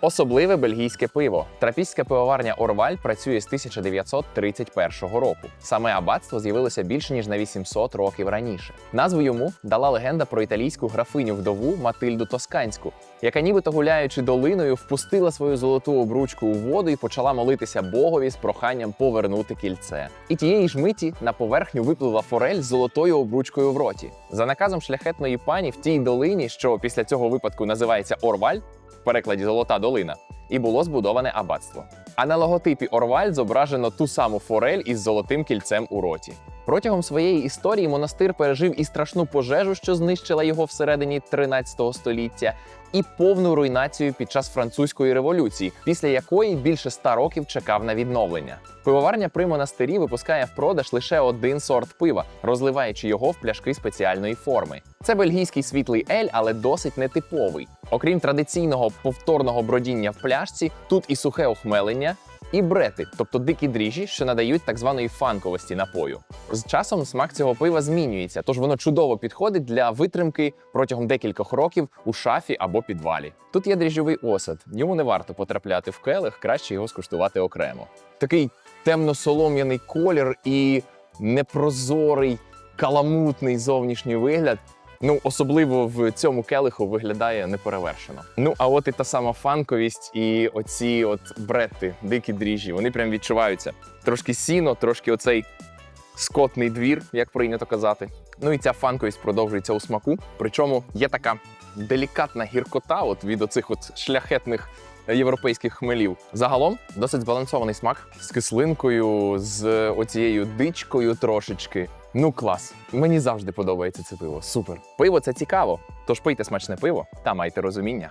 Особливе бельгійське пиво. Трапістська пивоварня Орваль працює з 1931 року. Саме аббатство з'явилося більше ніж на 800 років раніше. Назву йому дала легенда про італійську графиню вдову Матильду Тосканську, яка нібито гуляючи долиною, впустила свою золоту обручку у воду і почала молитися Богові з проханням повернути кільце. І тієї ж миті на поверхню випливла форель з золотою обручкою в роті. За наказом шляхетної пані в тій долині, що після цього випадку називається Орваль, в перекладі Золота долина, і було збудоване аббатство. А на логотипі Орваль зображено ту саму форель із золотим кільцем у роті. Протягом своєї історії монастир пережив і страшну пожежу, що знищила його всередині 13 століття, і повну руйнацію під час французької революції, після якої більше ста років чекав на відновлення. Пивоварня при монастирі випускає в продаж лише один сорт пива, розливаючи його в пляшки спеціальної форми. Це бельгійський світлий ель, але досить нетиповий. Окрім традиційного повторного бродіння в пляшці, тут і сухе охмелення, і брети, тобто дикі дріжджі, що надають так званої фанковості напою. З часом смак цього пива змінюється, тож воно чудово підходить для витримки протягом декількох років у шафі або підвалі. Тут є дріжджовий осад, йому не варто потрапляти в келих, краще його скуштувати окремо. Такий темно-солом'яний колір і непрозорий, каламутний зовнішній вигляд. Ну, особливо в цьому келиху виглядає неперевершено. Ну, а от і та сама фанковість, і оці от брети, дикі дріжджі, вони прям відчуваються. Трошки сіно, трошки оцей скотний двір, як прийнято казати. Ну і ця фанковість продовжується у смаку. Причому є така делікатна гіркота от від оцих от шляхетних європейських хмелів. Загалом досить збалансований смак з кислинкою, з оцією дичкою трошечки. Ну клас. Мені завжди подобається це пиво. Супер. Пиво це цікаво. Тож пийте смачне пиво та майте розуміння.